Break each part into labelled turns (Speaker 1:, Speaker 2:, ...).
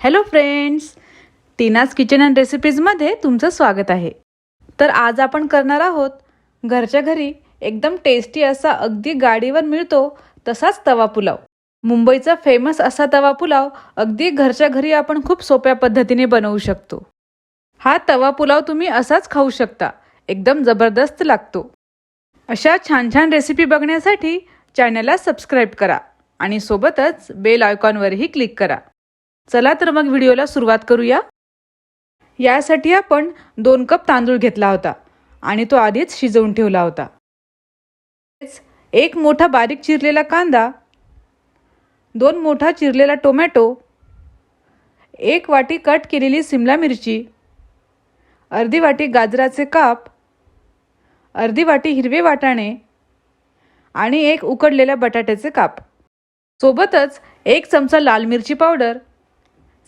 Speaker 1: Hello friends Tina's kitchen and रेसिपीजमध्ये तुमचं स्वागत आहे. तर आज आपण करणार आहोत घरच्या घरी एकदम टेस्टी असा अगदी गाडीवर मिळतो तसाच तवा पुलाव. मुंबईचा फेमस असा तवा पुलाव अगदी घरच्या घरी आपण खूप सोप्या पद्धतीने बनवू शकतो. हा तवा पुलाव तुम्ही असाच खाऊ शकता. एकदम जबरदस्त लागतो. अशा छान छान रेसिपी बघण्यासाठी चॅनलला सबस्क्राईब करा आणि सोबतच बेल आयकॉनवरही क्लिक करा. चला तर मग व्हिडिओला सुरुवात करूया. यासाठी आपण दोन कप तांदूळ घेतला होता आणि तो आधीच शिजवून ठेवला होता. एक मोठा बारीक चिरलेला कांदा दोन मोठा चिरलेला टोमॅटो एक वाटी कट केलेली सिमला मिरची अर्धी वाटी गाजराचे काप अर्धी वाटी हिरवे वाटाणे आणि एक उकडलेल्या बटाट्याचे काप. सोबतच एक चमचा लाल मिरची पावडर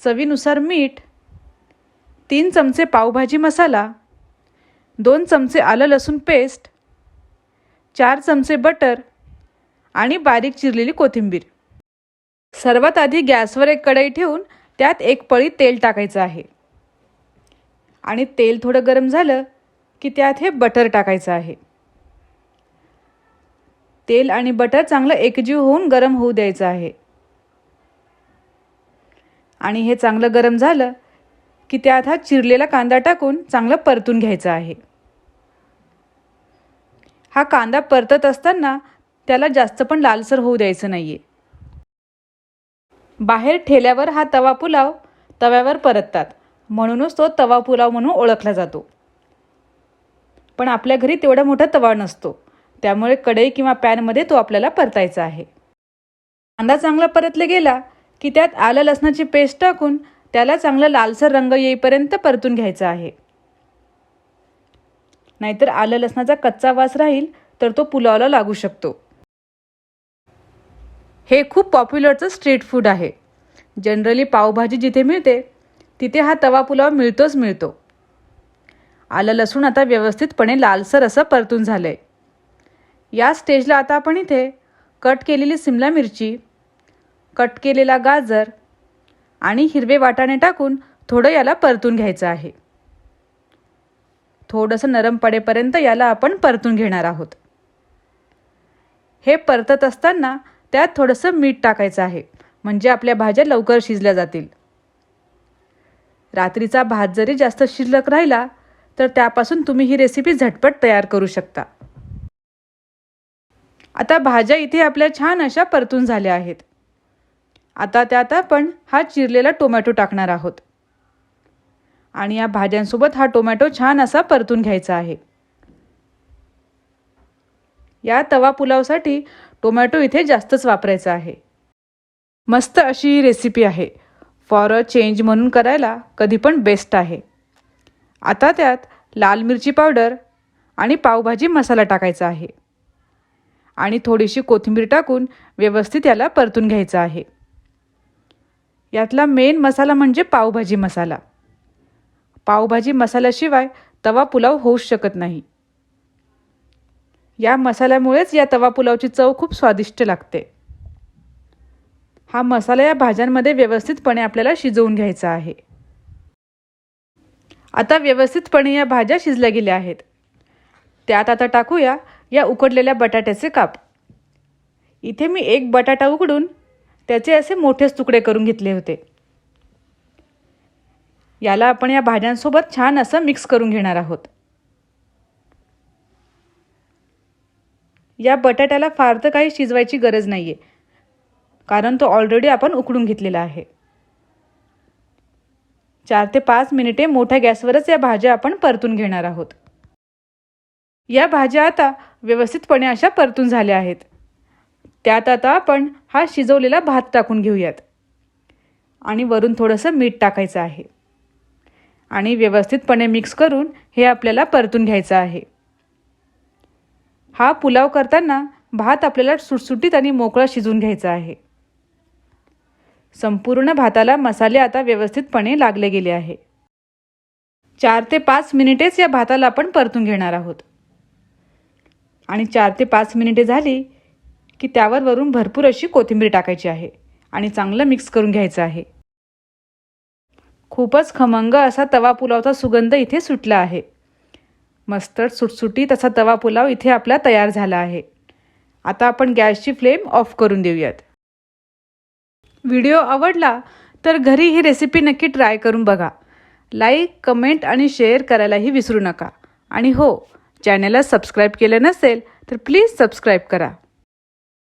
Speaker 1: चवीनुसार मीठ तीन चमचे पावभाजी मसाला दोन चमचे आलं लसूण पेस्ट चार चमचे बटर आणि बारीक चिरलेली कोथिंबीर. सर्वात आधी गॅसवर एक कढई ठेवून त्यात एक पळी तेल टाकायचं आहे. आणि तेल थोडं गरम झालं की त्यात हे बटर टाकायचं आहे. तेल आणि बटर चांगलं एकजीव होऊन गरम होऊ द्यायचं आहे. आणि हे चांगलं गरम झालं की त्यात हा चिरलेला कांदा टाकून चांगलं परतून घ्यायचं आहे. हा कांदा परतत असताना त्याला जास्त पण लालसर होऊ द्यायचं नाही आहे बाहेर ठेल्यावर हा तवा पुलाव तव्यावर परततात. म्हणूनच तो तवा पुलाव म्हणून ओळखला जातो. पण आपल्या घरी तेवढा मोठा तवा नसतो. त्यामुळे कढई किंवा पॅनमध्ये तो आपल्याला परतायचा आहे. कांदा चांगला परतला गेला की त्यात आलं लसणाची पेस्ट टाकून त्याला चांगला लालसर रंग येईपर्यंत परतून घ्यायचा आहे. नाहीतर आलं लसणाचा कच्चा वास राहील तर तो पुलावला लागू शकतो. हे खूप पॉप्युलरचं स्ट्रीट फूड आहे. जनरली पावभाजी जिथे मिळते तिथे हा तवा पुलाव मिळतोच मिळतो. आलं लसूण आता व्यवस्थितपणे लालसर असं परतून झालं आहे या स्टेजला आता आपण इथे कट केलेली सिमला मिरची कट केलेला गाजर आणि हिरवे वाटाणे टाकून थोडं याला परतून घ्यायचं आहे. थोडंसं नरम पडेपर्यंत याला आपण परतून घेणार आहोत. हे परतत असताना त्यात थोडंसं मीठ टाकायचं आहे म्हणजे आपल्या भाज्या लवकर शिजल्या जातील. रात्रीचा भात जरी जास्त शिल्लक राहिला तर त्यापासून तुम्ही ही रेसिपी झटपट तयार करू शकता. आता भाज्या इथे आपल्या छान अशा परतून झाल्या आहेत. आता त्यात आपण हा चिरलेला टोमॅटो टाकणार आहोत. आणि या भाज्यांसोबत हा टोमॅटो छान असा परतून घ्यायचा आहे. या तवा पुलावसाठी टोमॅटो इथे जास्तच वापरायचा आहे. मस्त अशी ही रेसिपी आहे. फॉर अ चेंज म्हणून करायला कधी पण बेस्ट आहे. आता त्यात लाल मिरची पावडर आणि पावभाजी मसाला टाकायचा आहे. आणि थोडीशी कोथिंबीर टाकून व्यवस्थित याला परतून घ्यायचं आहे. यातला मेन मसाला म्हणजे पावभाजी मसाला. पावभाजी मसाल्याशिवाय तवा पुलाव होऊच शकत नाही. या मसाल्यामुळेच या तवा पुलावची चव खूप स्वादिष्ट लागते. हा मसाला या भाज्यांमध्ये व्यवस्थितपणे आपल्याला शिजवून घ्यायचा आहे. आता व्यवस्थितपणे या भाज्या शिजल्या गेल्या आहेत. त्यात आता टाकूया या उकडलेल्या बटाट्याचे काप. इथे मी एक बटाटा उकडून त्याचे असे मोठेच तुकडे करून घेतले होते. याला आपण या भाज्यांसोबत छान असं मिक्स करून घेणार आहोत. या बटाट्याला फार तर काही शिजवायची गरज नाही आहे कारण तो ऑलरेडी आपण उकडून घेतलेला आहे. चार ते पाच मिनिटे मोठ्या गॅसवरच या भाज्या आपण परतून घेणार आहोत. या भाज्या आता व्यवस्थितपणे अशा परतून झाल्या आहेत. त्यात आता आपण हा शिजवलेला भात टाकून घेऊयात. आणि वरून थोडंसं मीठ टाकायचं आहे. आणि व्यवस्थितपणे मिक्स करून हे आपल्याला परतून घ्यायचं आहे. हा पुलाव करताना भात आपल्याला सुटसुटीत आणि मोकळा शिजून घ्यायचा आहे. संपूर्ण भाताला मसाले आता व्यवस्थितपणे लागले गेले आहे. चार ते पाच मिनिटेच या भाताला आपण परतून घेणार आहोत. आणि चार ते पाच मिनिटे झाली की त्यावर वरून भरपूर अशी कोथिंबीर टाकायची आहे आणि चांगलं मिक्स करून घ्यायचं आहे. खूपच खमंग असा तवा पुलावचा सुगंध इथे सुटला आहे. मस्त सुटसुटीत असा तवा पुलाव इथे आपला तयार झाला आहे. आता आपण गॅसची फ्लेम ऑफ करून देऊयात. व्हिडिओ आवडला तर घरी ही रेसिपी नक्की ट्राय करून बघा. लाईक कमेंट आणि शेअर करायलाही विसरू नका. आणि हो चॅनलला सबस्क्राईब केलं नसेल तर प्लीज सबस्क्राईब करा.